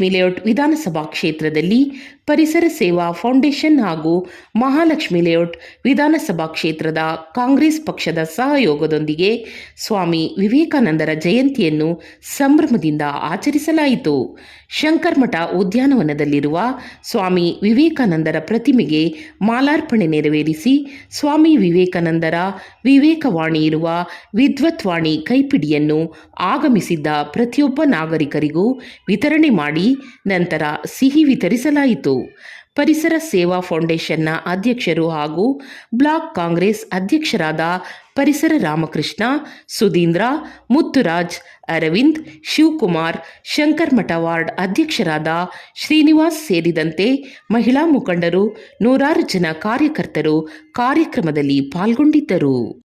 ಮಹಾಲಕ್ಷ್ಮಿ ವಿಧಾನಸಭಾ ಕ್ಷೇತ್ರದಲ್ಲಿ ಪರಿಸರ ಸೇವಾ ಫೌಂಡೇಶನ್ ಹಾಗೂ ಮಹಾಲಕ್ಷ್ಮಿ ಲೇಔಟ್ ವಿಧಾನಸಭಾ ಕ್ಷೇತ್ರದ ಕಾಂಗ್ರೆಸ್ ಪಕ್ಷದ ಸಹಯೋಗದೊಂದಿಗೆ ಸ್ವಾಮಿ ವಿವೇಕಾನಂದರ ಜಯಂತಿಯನ್ನು ಸಂಭ್ರಮದಿಂದ ಆಚರಿಸಲಾಯಿತು. ಶಂಕರ್ಮಠ ಉದ್ಯಾನವನದಲ್ಲಿರುವ ಸ್ವಾಮಿ ವಿವೇಕಾನಂದರ ಪ್ರತಿಮೆಗೆ ಮಾಲಾರ್ಪಣೆ ನೆರವೇರಿಸಿ ಸ್ವಾಮಿ ವಿವೇಕಾನಂದರ ವಿವೇಕವಾಣಿ ಇರುವ ವಿದ್ವತ್ವಾಣಿ ಕೈಪಿಡಿಯನ್ನು ಆಗಮಿಸಿದ್ದ ಪ್ರತಿಯೊಬ್ಬ ನಾಗರಿಕರಿಗೂ ವಿತರಣೆ ಮಾಡಿ ನಂತರ ಸಿಹಿ ವಿತರಿಸಲಾಯಿತು. ಪರಿಸರ ಸೇವಾ ಫೌಂಡೇಶನ್ನ ಅಧ್ಯಕ್ಷರು ಹಾಗೂ ಬ್ಲಾಕ್ ಕಾಂಗ್ರೆಸ್ ಅಧ್ಯಕ್ಷರಾದ ಪರಿಸರ ರಾಮಕೃಷ್ಣ ಸುಧೀಂದ್ರ ಮುತ್ತುರಾಜ್ ಅರವಿಂದ್ ಶಿವಕುಮಾರ್ ಶಂಕರ್ಮಠ ವಾರ್ಡ್ ಅಧ್ಯಕ್ಷರಾದ ಶ್ರೀನಿವಾಸ್ ಸೇರಿದಂತೆ ಮಹಿಳಾ ಮುಖಂಡರು ನೂರಾರು ಜನ ಕಾರ್ಯಕರ್ತರು ಕಾರ್ಯಕ್ರಮದಲ್ಲಿ ಪಾಲ್ಗೊಂಡಿದ್ದರು.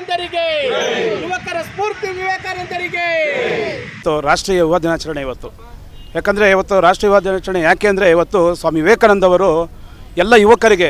ವಿವೇಕಾನಂದರಿಗೆ ಯುವಕರ ಸ್ಫೂರ್ತಿ ವಿವೇಕಾನಂದರಿಗೆ ಇವತ್ತು ರಾಷ್ಟ್ರೀಯ ಯುವ ದಿನಾಚರಣೆ ಇವತ್ತು. ಯಾಕಂದರೆ ಇವತ್ತು ರಾಷ್ಟ್ರೀಯ ಯುವ ದಿನಾಚರಣೆ ಯಾಕೆ ಅಂದರೆ ಇವತ್ತು ಸ್ವಾಮಿ ವಿವೇಕಾನಂದ ಅವರು ಎಲ್ಲ ಯುವಕರಿಗೆ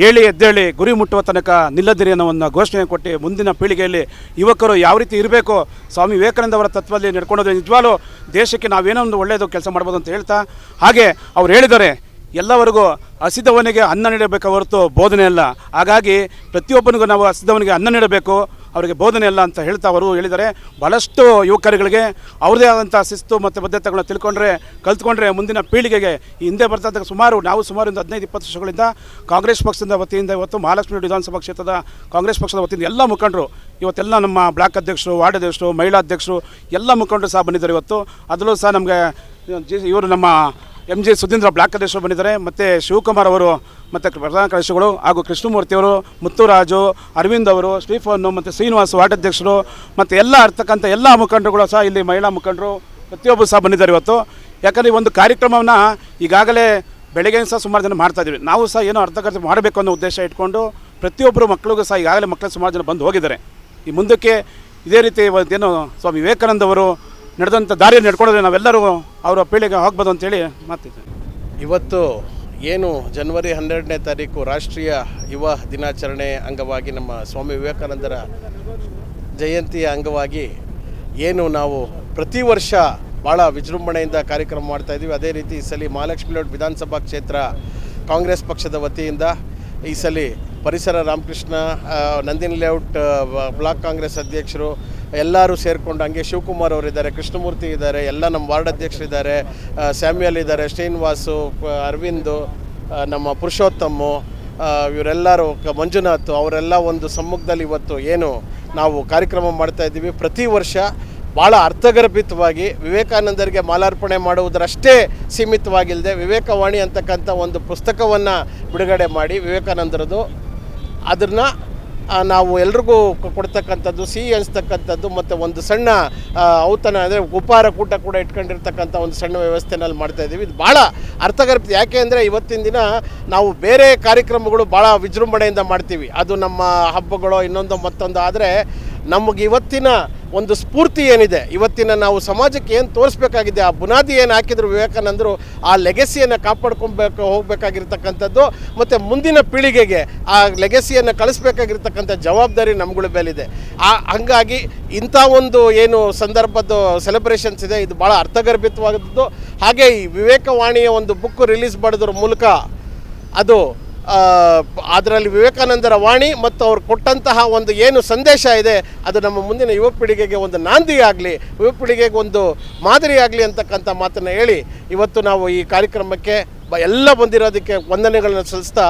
ಹೇಳಿ ಎದ್ದೇಳಿ ಗುರಿ ಮುಟ್ಟುವ ತನಕ ನಿಲ್ಲದಿರಿ ಅನ್ನೋ ಘೋಷಣೆ ಕೊಟ್ಟು ಮುಂದಿನ ಪೀಳಿಗೆಯಲ್ಲಿ ಯುವಕರು ಯಾವ ರೀತಿ ಇರಬೇಕು, ಸ್ವಾಮಿ ವಿವೇಕಾನಂದ ಅವರ ತತ್ವದಲ್ಲಿ ನಡ್ಕೊಂಡೋದ್ರೆ ನಿಜವಾಗ್ಲೂ ದೇಶಕ್ಕೆ ನಾವೇನೋ ಒಂದು ಒಳ್ಳೆಯದು ಕೆಲಸ ಮಾಡ್ಬೋದು ಅಂತ ಹೇಳ್ತಾ, ಹಾಗೆ ಅವ್ರು ಹೇಳಿದ್ದಾರೆ ಎಲ್ಲವರಿಗೂ ಹಸಿದವನಿಗೆ ಅನ್ನ ನೀಡಬೇಕು ಹೊರತು ಬೋಧನೆ ಅಲ್ಲ ಹಾಗಾಗಿ ಪ್ರತಿಯೊಬ್ಬನಿಗೂ ನಾವು ಹಸಿದವನಿಗೆ ಅನ್ನ ನೀಡಬೇಕು, ಅವರಿಗೆ ಬೋಧನೆ ಅಲ್ಲ ಅಂತ ಹೇಳ್ತಾ ಅವರು ಹೇಳಿದ್ದಾರೆ. ಭಾಳಷ್ಟು ಯುವಕರುಗಳಿಗೆ ಅವ್ರದೇ ಆದಂಥ ಶಿಸ್ತು ಮತ್ತು ಬದ್ಧತೆಗಳನ್ನ ತಿಳ್ಕೊಂಡ್ರೆ, ಕಲ್ತ್ಕೊಂಡ್ರೆ ಮುಂದಿನ ಪೀಳಿಗೆಗೆ ಹಿಂದೆ ಬರ್ತಕ್ಕಂಥ ಸುಮಾರು, ನಾವು ಸುಮಾರು ಒಂದು ಹದಿನೈದು, ಇಪ್ಪತ್ತು ವರ್ಷಗಳಿಂದ ಕಾಂಗ್ರೆಸ್ ಪಕ್ಷದ ವತಿಯಿಂದ ಇವತ್ತು ಮಹಾಲಕ್ಷ್ಮಿ ವಿಧಾನಸಭಾ ಕ್ಷೇತ್ರದ ಕಾಂಗ್ರೆಸ್ ಪಕ್ಷದ ವತಿಯಿಂದ ಎಲ್ಲ ಮುಖಂಡರು, ಇವತ್ತೆಲ್ಲ ನಮ್ಮ ಬ್ಲಾಕ್ ಅಧ್ಯಕ್ಷರು, ವಾರ್ಡ್ ಅಧ್ಯಕ್ಷರು, ಮಹಿಳಾ ಅಧ್ಯಕ್ಷರು, ಎಲ್ಲ ಮುಖಂಡರು ಸಹ ಬಂದಿದ್ದಾರೆ ಇವತ್ತು. ಅದರಲ್ಲೂ ಸಹ ನಮಗೆ, ಇವರು ನಮ್ಮ ಎಂ ಜಿ ಸುಧೀಂದ್ರ ಬ್ಲಾಕ್ ಅಧ್ಯಕ್ಷರು ಬಂದಿದ್ದಾರೆ. ಮತ್ತು ಶಿವಕುಮಾರ್ ಅವರು, ಮತ್ತು ಪ್ರಧಾನ ಕಾರ್ಯದರ್ಶಿಗಳು ಹಾಗೂ ಕೃಷ್ಣಮೂರ್ತಿ ಅವರು, ಮುತ್ತುರಾಜು, ಅರವಿಂದ್ ಅವರು ಸ್ಟೀಫನ್ನು ಮತ್ತು ಶ್ರೀನಿವಾಸ್ ವಾರ್ಡ್ ಅಧ್ಯಕ್ಷರು, ಮತ್ತು ಎಲ್ಲ ಇರ್ತಕ್ಕಂಥ ಎಲ್ಲ ಮುಖಂಡರುಗಳು ಸಹ ಇಲ್ಲಿ ಮಹಿಳಾ ಮುಖಂಡರು ಪ್ರತಿಯೊಬ್ಬರು ಸಹ ಬಂದಿದ್ದಾರೆ ಇವತ್ತು. ಯಾಕಂದರೆ ಒಂದು ಕಾರ್ಯಕ್ರಮವನ್ನು ಈಗಾಗಲೇ ಬೆಳಗ್ಗೆ ಸಹ ಸುಮಾರು ಜನ ಮಾಡ್ತಾ ಇದ್ದೀವಿ. ನಾವು ಸಹ ಏನೋ ಅರ್ಥಕರ್ತ ಮಾಡಬೇಕು ಅನ್ನೋ ಉದ್ದೇಶ ಇಟ್ಕೊಂಡು ಪ್ರತಿಯೊಬ್ಬರು ಮಕ್ಕಳಿಗೂ ಸಹ ಈಗಾಗಲೇ ಮಕ್ಕಳು ಸುಮಾರು ಜನ ಬಂದು ಹೋಗಿದ್ದಾರೆ. ಈ ಮುಂದಕ್ಕೆ ಇದೇ ರೀತಿ ಏನು ಸ್ವಾಮಿ ವಿವೇಕಾನಂದ ಅವರು ನಡೆದಂಥ ದಾರಿಯಲ್ಲಿ ನಡ್ಕೊಂಡ್ರೆ ನಾವೆಲ್ಲರೂ ಅವರ ಪೀಳಿಗೆ ಹೋಗ್ಬೋದು ಅಂತೇಳಿ ಮಾತಿದ್ದೆ ಇವತ್ತು ಏನು ಜನವರಿ ಹನ್ನೆರಡನೇ ತಾರೀಕು ರಾಷ್ಟ್ರೀಯ ಯುವ ದಿನಾಚರಣೆ ಅಂಗವಾಗಿ ನಮ್ಮ ಸ್ವಾಮಿ ವಿವೇಕಾನಂದರ ಜಯಂತಿಯ ಅಂಗವಾಗಿ ಏನು ನಾವು ಪ್ರತಿ ವರ್ಷ ಭಾಳ ವಿಜೃಂಭಣೆಯಿಂದ ಕಾರ್ಯಕ್ರಮ ಮಾಡ್ತಾ ಇದ್ದೀವಿ. ಅದೇ ರೀತಿ ಈ ಸಲ ಮಹಾಲಕ್ಷ್ಮಿ ಲೇಔಟ್ ವಿಧಾನಸಭಾ ಕ್ಷೇತ್ರ ಕಾಂಗ್ರೆಸ್ ಪಕ್ಷದ ವತಿಯಿಂದ ಈ ಸಲ ಪರಿಸರ Ramakrishna Nandini layout block Congress ಅಧ್ಯಕ್ಷರು ಎಲ್ಲರೂ ಸೇರಿಕೊಂಡು ಹಂಗೆ ಶಿವಕುಮಾರ್ ಅವರಿದ್ದಾರೆ, ಕೃಷ್ಣಮೂರ್ತಿ ಇದ್ದಾರೆ, ಎಲ್ಲ ನಮ್ಮ ವಾರ್ಡ್ ಅಧ್ಯಕ್ಷರಿದ್ದಾರೆ ಸ್ಯಾಮ್ಯಲ್ ಇದ್ದಾರೆ, ಶ್ರೀನಿವಾಸು ಅರವಿಂದ್ ನಮ್ಮ ಪುರುಷೋತ್ತಮ್ಮು ಇವರೆಲ್ಲರೂ ಮಂಜುನಾಥ್ ಅವರೆಲ್ಲ ಒಂದು ಸಮ್ಮುಖದಲ್ಲಿ ಇವತ್ತು ಏನು ನಾವು ಕಾರ್ಯಕ್ರಮ ಮಾಡ್ತಾ ಇದ್ದೀವಿ. ಪ್ರತಿ ವರ್ಷ ಭಾಳ ಅರ್ಥಗರ್ಭಿತವಾಗಿ ವಿವೇಕಾನಂದರಿಗೆ ಮಾಲಾರ್ಪಣೆ ಮಾಡುವುದರಷ್ಟೇ ಸೀಮಿತವಾಗಿಲ್ಲದೆ ವಿವೇಕವಾಣಿ ಅಂತಕ್ಕಂಥ ಒಂದು ಪುಸ್ತಕವನ್ನು ಬಿಡುಗಡೆ ಮಾಡಿ ವಿವೇಕಾನಂದರದು. ಅದನ್ನು ನಾವು ಎಲ್ರಿಗೂ ಕೊಡ್ತಕ್ಕಂಥದ್ದು, ಸಿಹಿ ಅನಿಸ್ತಕ್ಕಂಥದ್ದು ಮತ್ತು ಒಂದು ಸಣ್ಣ ಔತಣ ಅಂದರೆ ಉಪಹಾರ ಕೂಟ ಕೂಡ ಇಟ್ಕೊಂಡಿರ್ತಕ್ಕಂಥ ಒಂದು ಸಣ್ಣ ವ್ಯವಸ್ಥೆನಲ್ಲಿ ಮಾಡ್ತಾ ಇದ್ದೀವಿ. ಇದು ಭಾಳ ಅರ್ಥಗರ್ಭಿತ. ಯಾಕೆ ಅಂದರೆ ಇವತ್ತಿನ ದಿನ ನಾವು ಬೇರೆ ಕಾರ್ಯಕ್ರಮಗಳು ಭಾಳ ವಿಜೃಂಭಣೆಯಿಂದ ಮಾಡ್ತೀವಿ. ಅದು ನಮ್ಮ ಹಬ್ಬಗಳು ಇನ್ನೊಂದು ಮತ್ತೊಂದು, ಆದರೆ ನಮಗೆ ಇವತ್ತಿನ ಒಂದು ಸ್ಫೂರ್ತಿ ಏನಿದೆ? ಇವತ್ತಿನ ನಾವು ಸಮಾಜಕ್ಕೆ ಏನು ತೋರಿಸ್ಬೇಕಾಗಿದೆ? ಆ ಬುನಾದಿ ಏನು ಹಾಕಿದ್ರು ವಿವೇಕಾನಂದರು, ಆ ಲೆಗೆಸಿಯನ್ನು ಕಾಪಾಡ್ಕೊಬೇಕು, ಹೋಗಬೇಕಾಗಿರ್ತಕ್ಕಂಥದ್ದು, ಮತ್ತು ಮುಂದಿನ ಪೀಳಿಗೆಗೆ ಆ ಲೆಗೆಸಿಯನ್ನು ಕಳಿಸ್ಬೇಕಾಗಿರ್ತಕ್ಕಂಥ ಜವಾಬ್ದಾರಿ ನಮ್ಗಳ ಮೇಲಿದೆ. ಆ, ಹಂಗಾಗಿ ಇಂಥ ಒಂದು ಏನು ಸಂದರ್ಭದ ಸೆಲೆಬ್ರೇಷನ್ಸ್ ಇದೆ, ಇದು ಭಾಳ ಅರ್ಥಗರ್ಭಿತವಾದದ್ದು. ಹಾಗೆ ಈ ವಿವೇಕವಾಣಿಯ ಒಂದು ಬುಕ್ ರಿಲೀಸ್ ಮಾಡೋದ್ರ ಮೂಲಕ ಅದು ಅದರಲ್ಲಿ ವಿವೇಕಾನಂದರ ವಾಣಿ ಮತ್ತು ಅವರು ಕೊಟ್ಟಂತಹ ಒಂದು ಏನು ಸಂದೇಶ ಇದೆ, ಅದು ನಮ್ಮ ಮುಂದಿನ ಯುವ ಪೀಳಿಗೆಗೆ ಒಂದು ನಾಂದಿ ಆಗಲಿ, ಯುವ ಪೀಳಿಗೆಗೆ ಒಂದು ಮಾದರಿ ಆಗಲಿ ಅಂತಕ್ಕಂಥ ಮಾತನ್ನು ಹೇಳಿ, ಇವತ್ತು ನಾವು ಈ ಕಾರ್ಯಕ್ರಮಕ್ಕೆ ಎಲ್ಲ ಬಂದಿರೋದಕ್ಕೆ ವಂದನೆಗಳನ್ನು ಸಲ್ಲಿಸ್ತಾ